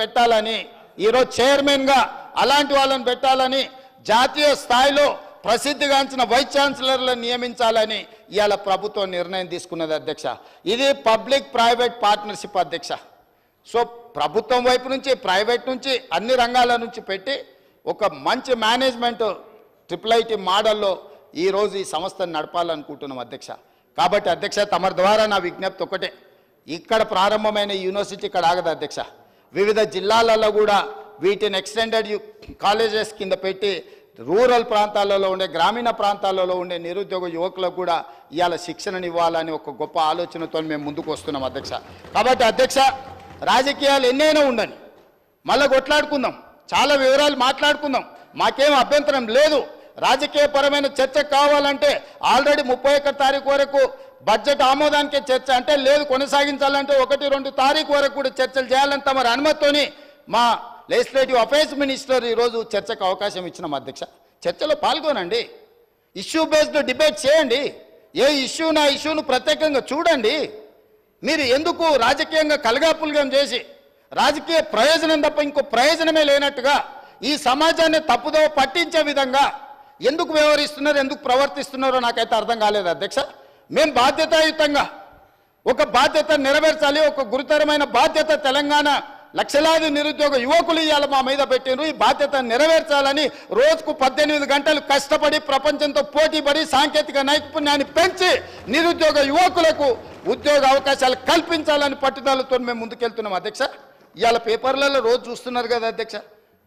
పెట్టాలని ఈరోజు చైర్మన్గా అలాంటి వాళ్ళని పెట్టాలని జాతీయ స్థాయిలో ప్రసిద్ధిగాంచిన వైస్ ఛాన్సలర్లను నియమించాలని ఇవాళ ప్రభుత్వం నిర్ణయం తీసుకున్నది అధ్యక్ష. ఇది పబ్లిక్ ప్రైవేట్ పార్ట్నర్షిప్ అధ్యక్ష. సో ప్రభుత్వం వైపు నుంచి ప్రైవేట్ నుంచి అన్ని రంగాల నుంచి పెట్టి ఒక మంచి మేనేజ్మెంట్ ట్రిపుల్ ఐటీ మోడల్లో ఈరోజు ఈ సంస్థను నడపాలనుకుంటున్నాం అధ్యక్ష. కాబట్టి అధ్యక్ష తమ ద్వారా నా విజ్ఞప్తి ఒకటే. ఇక్కడ ప్రారంభమైన యూనివర్సిటీ ఇక్కడ ఆగదు అధ్యక్ష. వివిధ జిల్లాలలో కూడా వీటిని ఎక్స్టెండెడ్ కాలేజెస్ కింద పెట్టి రూరల్ ప్రాంతాలలో ఉండే గ్రామీణ ప్రాంతాలలో ఉండే నిరుద్యోగ యువకులకు కూడా ఇవాళ శిక్షణను ఇవ్వాలని ఒక గొప్ప ఆలోచనతో మేము ముందుకు వస్తున్నాం అధ్యక్ష. కాబట్టి అధ్యక్ష రాజకీయాలు ఎన్నైనా ఉండని మళ్ళీ కొట్లాడుకుందాం చాలా వివరాలు మాట్లాడుకుందాం మాకేం అభ్యంతరం లేదు. రాజకీయపరమైన చర్చ కావాలంటే ఆల్రెడీ ముప్పై ఒక్క తారీఖు వరకు బడ్జెట్ ఆమోదానికే చర్చ అంటే లేదు కొనసాగించాలంటే ఒకటి రెండు తారీఖు వరకు కూడా చర్చలు చేయాలని తమ అనుమతితోని మా లెజిస్లేటివ్ అఫైర్స్ మినిస్టర్ ఈరోజు చర్చకు అవకాశం ఇచ్చిన అధ్యక్ష. చర్చలో పాల్గొనండి. ఇష్యూ బేస్డ్ డిబేట్ చేయండి. ఏ ఇష్యూ నా ఇష్యూను ప్రత్యేకంగా చూడండి. మీరు ఎందుకు రాజకీయంగా కలగాపులగం చేసి రాజకీయ ప్రయోజనం తప్ప ఇంకో ప్రయోజనమే లేనట్టుగా ఈ సమాజాన్ని తప్పుదో పట్టించే విధంగా ఎందుకు వ్యవహరిస్తున్నారు ఎందుకు ప్రవర్తిస్తున్నారో నాకైతే అర్థం కాలేదు అధ్యక్ష. మేము బాధ్యతాయుతంగా ఒక బాధ్యత నెరవేర్చాలి ఒక గురుతరమైన బాధ్యత తెలంగాణ లక్షలాది నిరుద్యోగ యువకులు ఇవాళ మా మీద పెట్టినారు ఈ బాధ్యత నెరవేర్చాలని రోజుకు పద్దెనిమిది గంటలు కష్టపడి ప్రపంచంతో పోటీపడి సాంకేతిక నైపుణ్యాన్ని పెంచి నిరుద్యోగ యువకులకు ఉద్యోగ అవకాశాలు కల్పించాలని పట్టుదలతో మేము ముందుకెళ్తున్నాం అధ్యక్ష. ఇవాళ పేపర్లలో రోజు చూస్తున్నారు కదా అధ్యక్ష.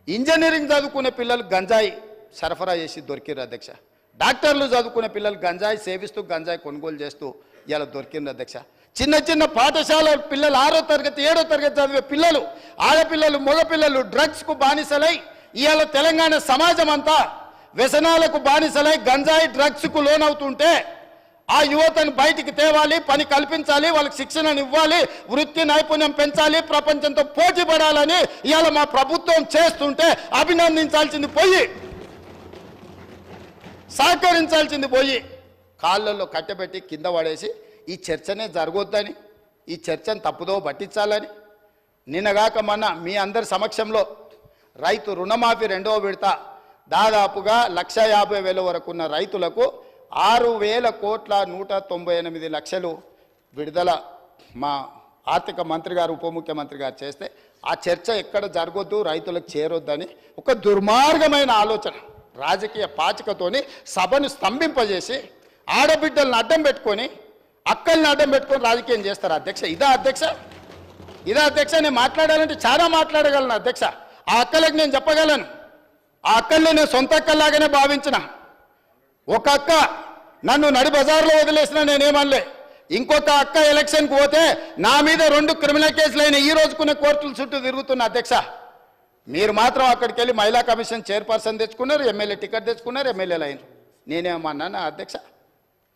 ఇంజనీరింగ్ చదువుకునే పిల్లలు గంజాయి సరఫరా చేసి దొరికారు అధ్యక్ష. డాక్టర్లు చదువుకునే పిల్లలు గంజాయి సేవిస్తూ గంజాయి కొనుగోలు చేస్తూ ఇలా దొరికింది అధ్యక్ష. చిన్న చిన్న పాఠశాల పిల్లలు ఆరో తరగతి ఏడో తరగతి చదివే పిల్లలు ఆడపిల్లలు మగపిల్లలు డ్రగ్స్కు బానిసలై ఇవాళ తెలంగాణ సమాజం అంతా వ్యసనాలకు బానిసలై గంజాయి డ్రగ్స్కు లోనవుతుంటే ఆ యువతను బయటికి తేవాలి పని కల్పించాలి వాళ్ళకి శిక్షణను ఇవ్వాలి వృత్తి నైపుణ్యం పెంచాలి ప్రపంచంతో పోటీ పడాలని ఇవాళ మా ప్రభుత్వం చేస్తుంటే అభినందించాల్సింది పోయి సహకరించాల్సింది పోయి కాళ్ళల్లో కట్టబెట్టి కింద పడేసి ఈ చర్చనే జరగొద్దని ఈ చర్చను తప్పుదో పట్టించాలని. నిన్నగాక మొన్న మీ అందరి సమక్షంలో రైతు రుణమాఫీ రెండవ విడత దాదాపుగా లక్ష యాభై వేల వరకు ఉన్న రైతులకు ఆరు వేల కోట్ల నూట తొంభై ఎనిమిది లక్షలు విడుదల మా ఆర్థిక మంత్రి గారు ఉప ముఖ్యమంత్రి గారు చేస్తే ఆ చర్చ ఎక్కడ జరగొద్దు రైతులకు చేరొద్దని ఒక దుర్మార్గమైన ఆలోచన. రాజకీయ పాచికతోని సభను స్తంభింపజేసి ఆడబిడ్డలను అడ్డం పెట్టుకొని అక్కల్ని అడ్డం పెట్టుకొని రాజకీయం చేస్తారు అధ్యక్ష. ఇదా అధ్యక్ష? ఇదా అధ్యక్ష? నేను మాట్లాడాలంటే చాలా మాట్లాడగలను అధ్యక్ష. ఆ అక్కలకు నేను చెప్పగలను. ఆ అక్కల్ని నేను సొంత అక్కల్లాగానే భావించిన. ఒక అక్క నన్ను నడి బజార్లో వదిలేసిన నేనేమనలే. ఇంకొక అక్క ఎలక్షన్కి పోతే నా మీద రెండు క్రిమినల్ కేసులైన ఈ రోజుకున్న కోర్టుల చుట్టూ తిరుగుతున్న అధ్యక్ష. మీరు మాత్రం అక్కడికి వెళ్ళి మహిళా కమిషన్ చైర్పర్సన్ తెచ్చుకున్నారు ఎమ్మెల్యే టికెట్ తెచ్చుకున్నారు ఎమ్మెల్యేలు అయినారు నేనేమన్నాను అధ్యక్ష?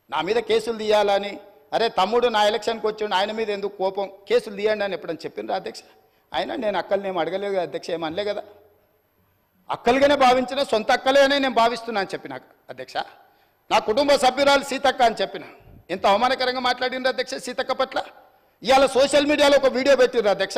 నా మీద కేసులు తీయాలని. అరే తమ్ముడు నా ఎలక్షన్కి వచ్చిండు ఆయన మీద ఎందుకు కోపం? కేసులు తీయండి అని ఎప్పుడని చెప్పిండ్రు అధ్యక్ష? ఆయన నేను అక్కల్ని అడగలేదు కదా అధ్యక్ష ఏమనలే కదా? అక్కలుగానే భావించిన సొంత అక్కలేనే నేను భావిస్తున్నా అని చెప్పిన అధ్యక్ష? నా కుటుంబ సభ్యురాలు సీతక్క అని చెప్పిన? ఎంత అవమానకరంగా మాట్లాడిండ్రు అధ్యక్ష సీతక్క పట్ల? ఇవాళ సోషల్ మీడియాలో ఒక వీడియో పెట్టిర్రు అధ్యక్ష?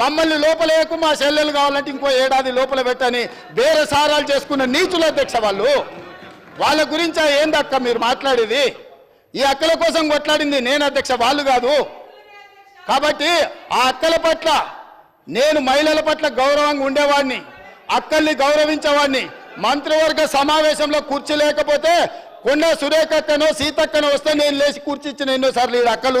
మమ్మల్ని లోపలేకు మా చెల్లెలు కావాలంటే ఇంకో ఏడాది లోపల పెట్టని వేరే సారాలు చేసుకున్న నీచుల అధ్యక్ష వాళ్ళు. వాళ్ళ గురించి ఏందక్క మీరు మాట్లాడేది? ఈ అక్కల కోసం కొట్లాడింది నేను అధ్యక్ష వాళ్ళు కాదు. కాబట్టి ఆ అక్కల పట్ల నేను మహిళల పట్ల గౌరవంగా ఉండేవాడిని అక్కల్ని గౌరవించేవాడిని. మంత్రివర్గ సమావేశంలో కుర్చీ లేకపోతే కొండ సురేఖక్కనో సీతక్కనో వస్తే నేను లేచి కూర్చిచ్చిన ఎన్నోసార్లు ఈ అక్కలు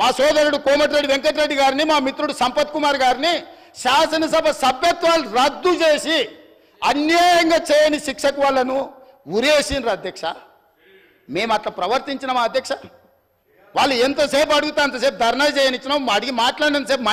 మా సోదరుడు కోమటిరెడ్డి వెంకటరెడ్డి గారిని మా మిత్రుడు సంపత్ కుమార్ గారిని శాసనసభ సభ్యత్వాలు రద్దు చేసి అన్యాయంగా చేయని శిక్షకు వాళ్ళను ఉరేసిండ్రు అధ్యక్ష. మేము అట్లా ప్రవర్తించినామా అధ్యక్ష? వాళ్ళు ఎంతసేపు అడుగుతా అంతసేపు ధర్నా చేయనిచ్చినాం అడిగి మాట్లాడినంతసేపు